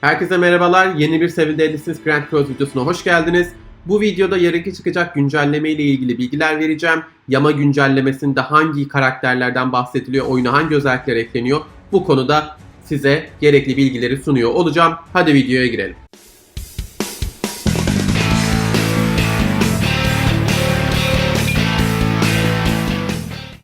Herkese merhabalar. Yeni bir Seven Deadlysiniz Grand Cross videosuna hoş geldiniz. Bu videoda yarınki çıkacak güncelleme ile ilgili bilgiler vereceğim. Yama güncellemesinde hangi karakterlerden bahsediliyor, oyuna hangi özellikler ekleniyor bu konuda size gerekli bilgileri sunuyor olacağım. Hadi videoya girelim.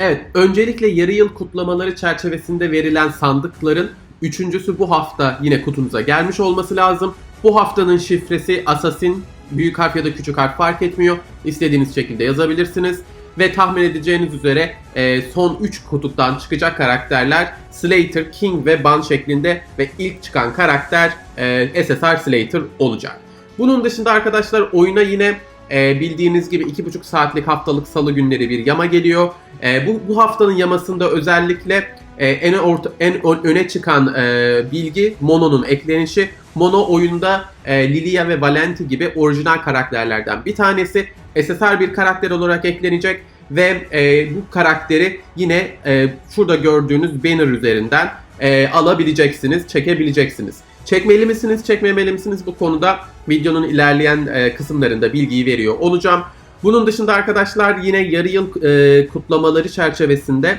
Evet, öncelikle yarı yıl kutlamaları çerçevesinde verilen sandıkların üçüncüsü bu hafta yine kutunuza gelmiş olması lazım. Bu haftanın şifresi Assassin, büyük harf ya da küçük harf fark etmiyor. İstediğiniz şekilde yazabilirsiniz. Ve tahmin edeceğiniz üzere e, son 3 kutuktan çıkacak karakterler Slater, King ve Ban şeklinde ve ilk çıkan karakter e, SSR Slater olacak. Bunun dışında arkadaşlar oyuna yine e, bildiğiniz gibi 2,5 saatlik haftalık salı günleri bir yama geliyor. E, bu, bu haftanın yamasında özellikle e, en, orta, en ön- öne çıkan e, bilgi Mono'nun eklenişi. Mono oyunda e, Lilia ve Valenti gibi orijinal karakterlerden bir tanesi. SSR bir karakter olarak eklenecek ve e, bu karakteri yine e, şurada gördüğünüz banner üzerinden e, alabileceksiniz, çekebileceksiniz. Çekmeli misiniz, çekmemeli misiniz bu konuda videonun ilerleyen e, kısımlarında bilgiyi veriyor olacağım. Bunun dışında arkadaşlar yine yarı yıl e, kutlamaları çerçevesinde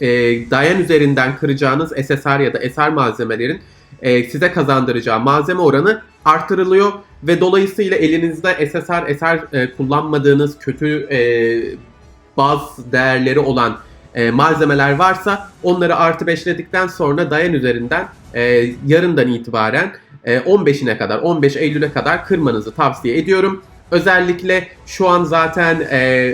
e, Dayan üzerinden kıracağınız SSR ya da SR malzemelerin e, size kazandıracağı malzeme oranı artırılıyor ve dolayısıyla elinizde SSR, SR e, kullanmadığınız kötü e, baz değerleri olan e, malzemeler varsa onları artı 5'ledikten sonra Dayan üzerinden e, yarından itibaren e, 15'ine kadar 15 Eylül'e kadar kırmanızı tavsiye ediyorum. Özellikle şu an zaten e,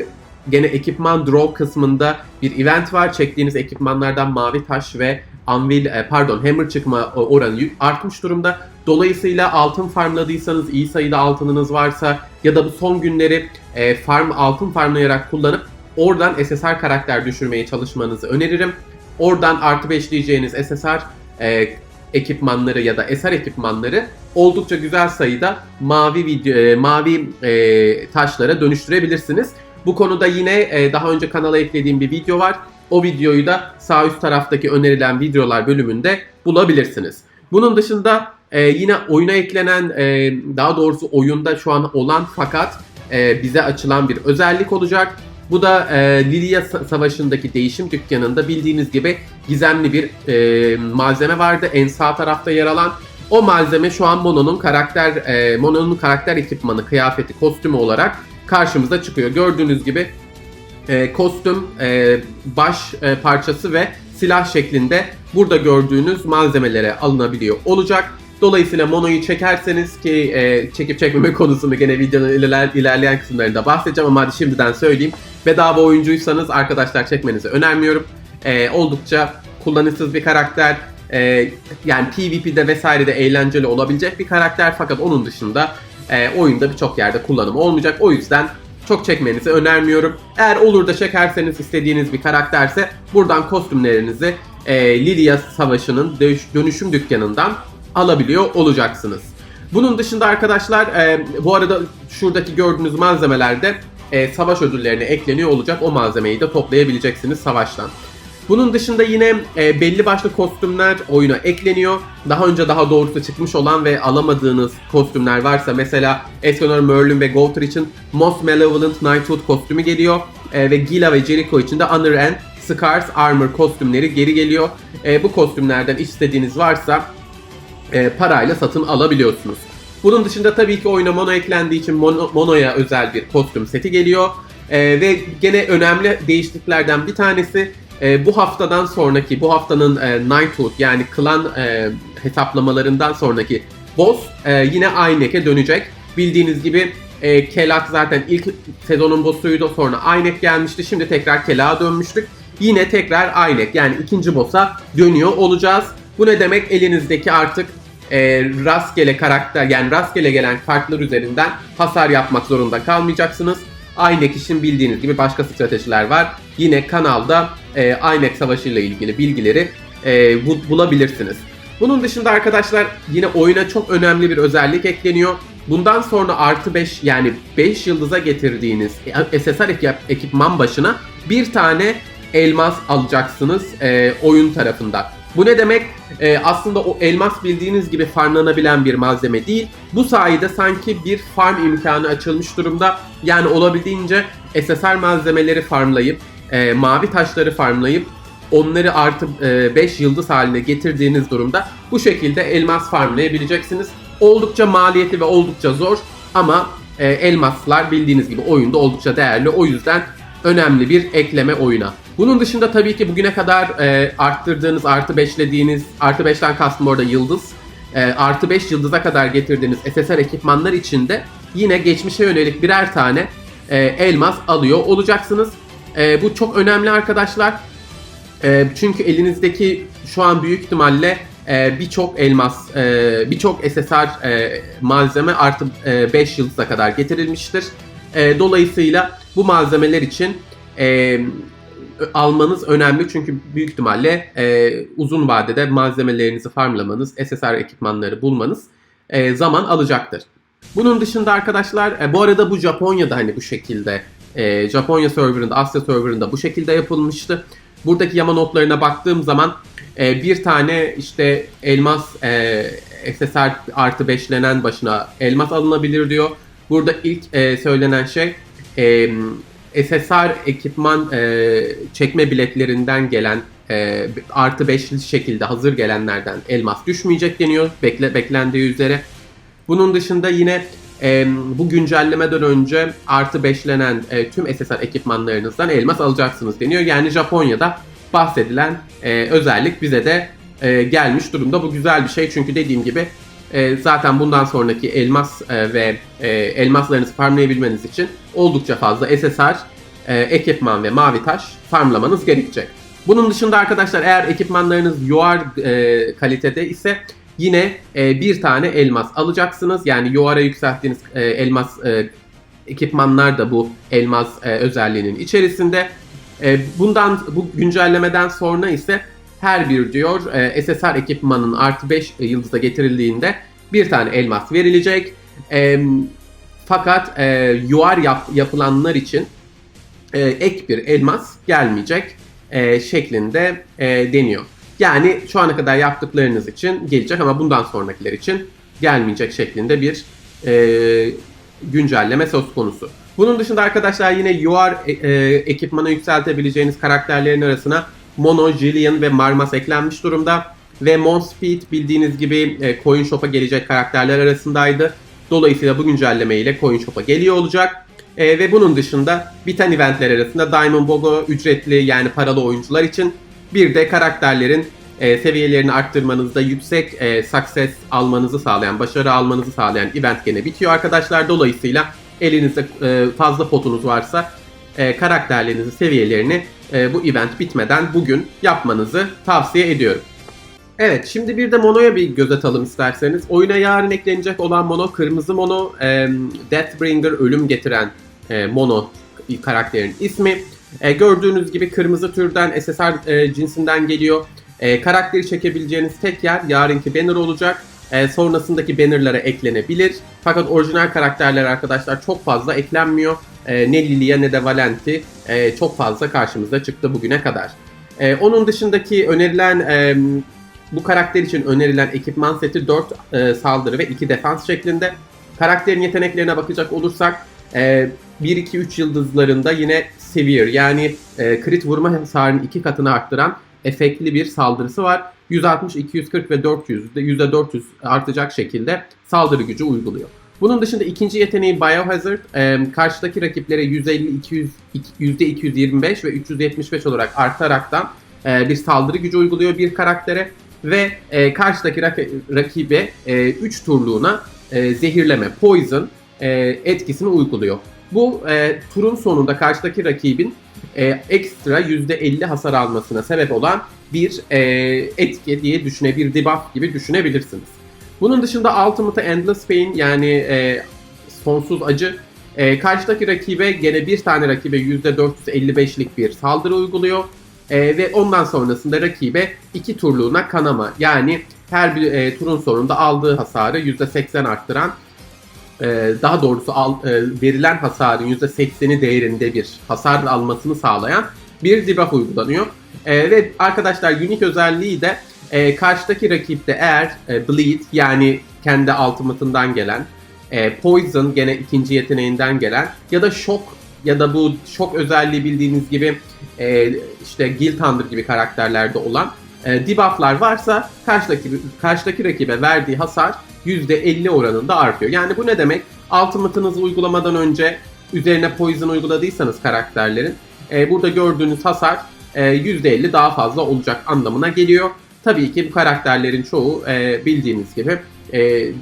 gene ekipman draw kısmında bir event var. Çektiğiniz ekipmanlardan mavi taş ve anvil e, pardon hammer çıkma oranı yü- artmış durumda. Dolayısıyla altın farmladıysanız iyi sayıda altınınız varsa ya da bu son günleri e, farm altın farmlayarak kullanıp oradan SSR karakter düşürmeye çalışmanızı öneririm. Oradan artı 5 diyeceğiniz SSR e, ekipmanları ya da SR ekipmanları oldukça güzel sayıda mavi video e, mavi e, taşlara dönüştürebilirsiniz. Bu konuda yine e, daha önce kanala eklediğim bir video var. O videoyu da sağ üst taraftaki önerilen videolar bölümünde bulabilirsiniz. Bunun dışında e, yine oyuna eklenen, e, daha doğrusu oyunda şu an olan fakat bize açılan bir özellik olacak. Bu da e, Lilia Sa- Savaşı'ndaki değişim dükkanında bildiğiniz gibi gizemli bir e, malzeme vardı. En sağ tarafta yer alan. O malzeme şu an Mono'nun karakter e, Mono'nun karakter ekipmanı, kıyafeti, kostümü olarak karşımıza çıkıyor. Gördüğünüz gibi e, kostüm, e, baş e, parçası ve silah şeklinde burada gördüğünüz malzemelere alınabiliyor olacak. Dolayısıyla Mono'yu çekerseniz ki e, çekip çekmeme konusunu gene videonun iler, ilerleyen kısımlarında bahsedeceğim ama hadi şimdiden söyleyeyim. Bedava oyuncuysanız arkadaşlar çekmenizi önermiyorum. E, oldukça kullanışsız bir karakter. E, yani PvP'de vesairede eğlenceli olabilecek bir karakter fakat onun dışında e, oyunda birçok yerde kullanımı olmayacak. O yüzden çok çekmenizi önermiyorum. Eğer olur da çekerseniz istediğiniz bir karakterse buradan kostümlerinizi e, Lilia Savaşı'nın dönüş- dönüşüm dükkanından alabiliyor olacaksınız. Bunun dışında arkadaşlar e, bu arada şuradaki gördüğünüz malzemelerde e, savaş ödüllerine ekleniyor olacak. O malzemeyi de toplayabileceksiniz savaştan. Bunun dışında yine e, belli başlı kostümler oyuna ekleniyor. Daha önce daha doğrusu çıkmış olan ve alamadığınız kostümler varsa mesela Escanor, Merlin ve Gauter için Most Malevolent Knighthood kostümü geliyor. E, ve Gila ve Jericho için de Honor and Scars Armor kostümleri geri geliyor. E, bu kostümlerden istediğiniz varsa e, parayla satın alabiliyorsunuz. Bunun dışında tabii ki oyuna Mono eklendiği için Mono, Mono'ya özel bir kostüm seti geliyor. E, ve gene önemli değişikliklerden bir tanesi e, bu haftadan sonraki, bu haftanın e, Knighthood yani klan e, hesaplamalarından sonraki boss e, yine Aynek'e dönecek. Bildiğiniz gibi e, Kelak zaten ilk sezonun boss'uydu sonra Aynek gelmişti. Şimdi tekrar Kelak'a dönmüştük. Yine tekrar Aynek yani ikinci boss'a dönüyor olacağız. Bu ne demek? Elinizdeki artık e, rastgele karakter yani rastgele gelen kartlar üzerinden hasar yapmak zorunda kalmayacaksınız. Aynek için bildiğiniz gibi başka stratejiler var. Yine kanalda e, Aynek Savaşı ile ilgili bilgileri e, bu- bulabilirsiniz. Bunun dışında arkadaşlar yine oyuna çok önemli bir özellik ekleniyor. Bundan sonra artı 5 yani 5 yıldıza getirdiğiniz SSR ekip- ekipman başına bir tane elmas alacaksınız e, oyun tarafında. Bu ne demek? e, aslında o elmas bildiğiniz gibi farmlanabilen bir malzeme değil. Bu sayede sanki bir farm imkanı açılmış durumda. Yani olabildiğince SSR malzemeleri farmlayıp, e, mavi taşları farmlayıp onları artı 5 yıldız haline getirdiğiniz durumda bu şekilde elmas farmlayabileceksiniz. Oldukça maliyetli ve oldukça zor ama e, elmaslar bildiğiniz gibi oyunda oldukça değerli. O yüzden önemli bir ekleme oyuna. Bunun dışında tabii ki bugüne kadar e, arttırdığınız, artı 5'lediğiniz, artı 5'ten kastım orada yıldız, e, artı 5 yıldıza kadar getirdiğiniz SSR ekipmanlar için de yine geçmişe yönelik birer tane e, elmas alıyor olacaksınız. E, bu çok önemli arkadaşlar. E, çünkü elinizdeki şu an büyük ihtimalle e, birçok elmas, e, birçok SSR e, malzeme artı 5 yıldıza kadar getirilmiştir. E, dolayısıyla bu malzemeler için e, almanız önemli çünkü büyük ihtimalle e, uzun vadede malzemelerinizi farmlamanız, SSR ekipmanları bulmanız e, zaman alacaktır. Bunun dışında arkadaşlar, e, bu arada bu Japonya'da hani bu şekilde, e, Japonya serverında, Asya serverında bu şekilde yapılmıştı. Buradaki yama notlarına baktığım zaman e, bir tane işte elmas e, SSR artı 5'lenen başına elmas alınabilir diyor. Burada ilk e, söylenen şey e, SSR ekipman e, çekme biletlerinden gelen e, artı 5'li şekilde hazır gelenlerden elmas düşmeyecek deniyor bekle, beklendiği üzere. Bunun dışında yine bu güncellemeden önce artı 5'lenen e, tüm SSR ekipmanlarınızdan elmas alacaksınız deniyor. Yani Japonya'da bahsedilen e, özellik bize de e, gelmiş durumda. Bu güzel bir şey çünkü dediğim gibi zaten bundan sonraki elmas ve elmaslarınızı farmlayabilmeniz için oldukça fazla SSR, ekipman ve mavi taş farmlamanız gerekecek. Bunun dışında arkadaşlar eğer ekipmanlarınız yuar kalitede ise yine e, bir tane elmas alacaksınız. Yani yuara yükselttiğiniz e, elmas e, ekipmanlar da bu elmas e, özelliğinin içerisinde. E, bundan bu güncellemeden sonra ise her bir diyor e, SSR ekipmanın artı 5 yıldıza getirildiğinde bir tane elmas verilecek. E, fakat e, UR yap, yapılanlar için e, ek bir elmas gelmeyecek e, şeklinde e, deniyor. Yani şu ana kadar yaptıklarınız için gelecek ama bundan sonrakiler için gelmeyecek şeklinde bir e, güncelleme söz konusu. Bunun dışında arkadaşlar yine UR e, e, ekipmanı yükseltebileceğiniz karakterlerin arasına Mono, Jillian ve Marmas eklenmiş durumda. Ve Monspeed bildiğiniz gibi e, Coin Shop'a gelecek karakterler arasındaydı. Dolayısıyla bu güncelleme ile Coin Shop'a geliyor olacak. E, ve bunun dışında biten eventler arasında Diamond Bogo ücretli yani paralı oyuncular için bir de karakterlerin e, seviyelerini arttırmanızda yüksek e, success almanızı sağlayan, başarı almanızı sağlayan event gene bitiyor arkadaşlar. Dolayısıyla elinizde e, fazla potunuz varsa e, karakterlerinizin seviyelerini e, bu event bitmeden bugün yapmanızı tavsiye ediyorum. Evet şimdi bir de Mono'ya bir göz atalım isterseniz. Oyuna yarın eklenecek olan Mono kırmızı Mono e, Deathbringer ölüm getiren e, Mono karakterin ismi. E, gördüğünüz gibi kırmızı türden SSR e, cinsinden geliyor. E, karakteri çekebileceğiniz tek yer yarınki banner olacak. E, sonrasındaki bannerlara eklenebilir. Fakat orijinal karakterler arkadaşlar çok fazla eklenmiyor. E, ne Lilia ne de Valenti e, çok fazla karşımıza çıktı bugüne kadar. E, onun dışındaki önerilen e, bu karakter için önerilen ekipman seti 4 e, saldırı ve 2 defans şeklinde. Karakterin yeteneklerine bakacak olursak e, 1-2-3 yıldızlarında yine severe yani e, crit vurma hasarının 2 katını arttıran efektli bir saldırısı var. 160, 240 ve 400 %400 artacak şekilde saldırı gücü uyguluyor. Bunun dışında ikinci yeteneği Biohazard. E, karşıdaki rakiplere 150, 200, %225 ve 375 olarak artaraktan e, bir saldırı gücü uyguluyor bir karaktere. Ve e, karşıdaki rak- rakibe 3 e, turluğuna e, zehirleme, poison e, etkisini uyguluyor. Bu e, turun sonunda karşıdaki rakibin e, ekstra %50 hasar almasına sebep olan bir e, etki diye düşüne, bir debuff gibi düşünebilirsiniz. Bunun dışında Ultimate Endless Pain yani e, sonsuz acı e, karşıdaki rakibe gene bir tane rakibe %455'lik bir saldırı uyguluyor. E, ve ondan sonrasında rakibe iki turluğuna kanama yani her bir e, turun sonunda aldığı hasarı %80 arttıran e, daha doğrusu al, e, verilen hasarın %80'i değerinde bir hasar almasını sağlayan bir debuff uygulanıyor. E, ve arkadaşlar unique özelliği de karşıdaki rakipte eğer Bleed yani kendi ultimate'ından gelen, Poison gene ikinci yeteneğinden gelen ya da Shock ya da bu şok özelliği bildiğiniz gibi işte Guild Hunter gibi karakterlerde olan e, debufflar varsa karşıdaki karşıdaki rakibe verdiği hasar %50 oranında artıyor. Yani bu ne demek? Ultimate'ınızı uygulamadan önce üzerine poison uyguladıysanız karakterlerin e, burada gördüğünüz hasar e, %50 daha fazla olacak anlamına geliyor. Tabii ki bu karakterlerin çoğu e, bildiğiniz gibi e,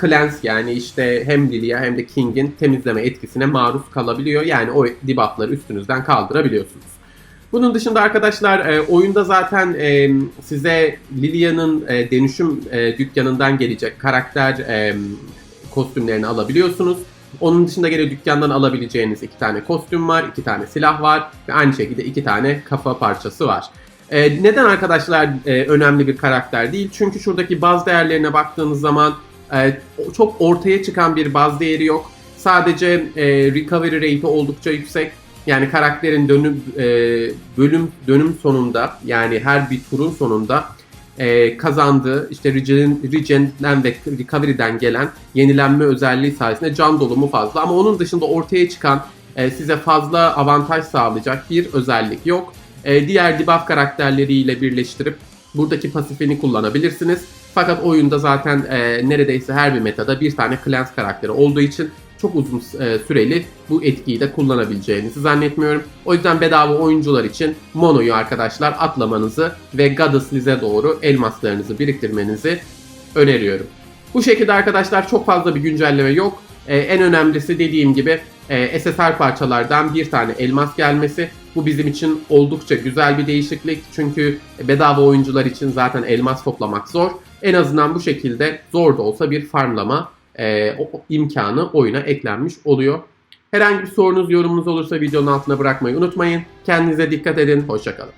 Clans yani işte hem Lilia hem de King'in temizleme etkisine maruz kalabiliyor. Yani o debuffları üstünüzden kaldırabiliyorsunuz. Bunun dışında arkadaşlar e, oyunda zaten e, size Lilia'nın e, dönüşüm e, dükkanından gelecek karakter e, kostümlerini alabiliyorsunuz. Onun dışında gene dükkandan alabileceğiniz iki tane kostüm var, iki tane silah var ve aynı şekilde iki tane kafa parçası var. E, neden arkadaşlar e, önemli bir karakter değil? Çünkü şuradaki baz değerlerine baktığınız zaman e, çok ortaya çıkan bir baz değeri yok. Sadece e, recovery rate'i oldukça yüksek. Yani karakterin dönüm e, bölüm dönüm sonunda yani her bir turun sonunda e, kazandığı işte regen, regen'den ve recovery'den gelen yenilenme özelliği sayesinde can dolumu fazla. Ama onun dışında ortaya çıkan e, size fazla avantaj sağlayacak bir özellik yok. E, diğer debuff karakterleriyle birleştirip buradaki pasifini kullanabilirsiniz. Fakat oyunda zaten e, neredeyse her bir metada bir tane clans karakteri olduğu için çok uzun e, süreli bu etkiyi de kullanabileceğinizi zannetmiyorum. O yüzden bedava oyuncular için Mono'yu arkadaşlar atlamanızı ve Goddess Liz'e doğru elmaslarınızı biriktirmenizi öneriyorum. Bu şekilde arkadaşlar çok fazla bir güncelleme yok. E, en önemlisi dediğim gibi e, SSR parçalardan bir tane elmas gelmesi. Bu bizim için oldukça güzel bir değişiklik. Çünkü bedava oyuncular için zaten elmas toplamak zor. En azından bu şekilde zor da olsa bir farmlama e, o- imkanı oyuna eklenmiş oluyor. Herhangi bir sorunuz, yorumunuz olursa videonun altına bırakmayı unutmayın. Kendinize dikkat edin. Hoşçakalın.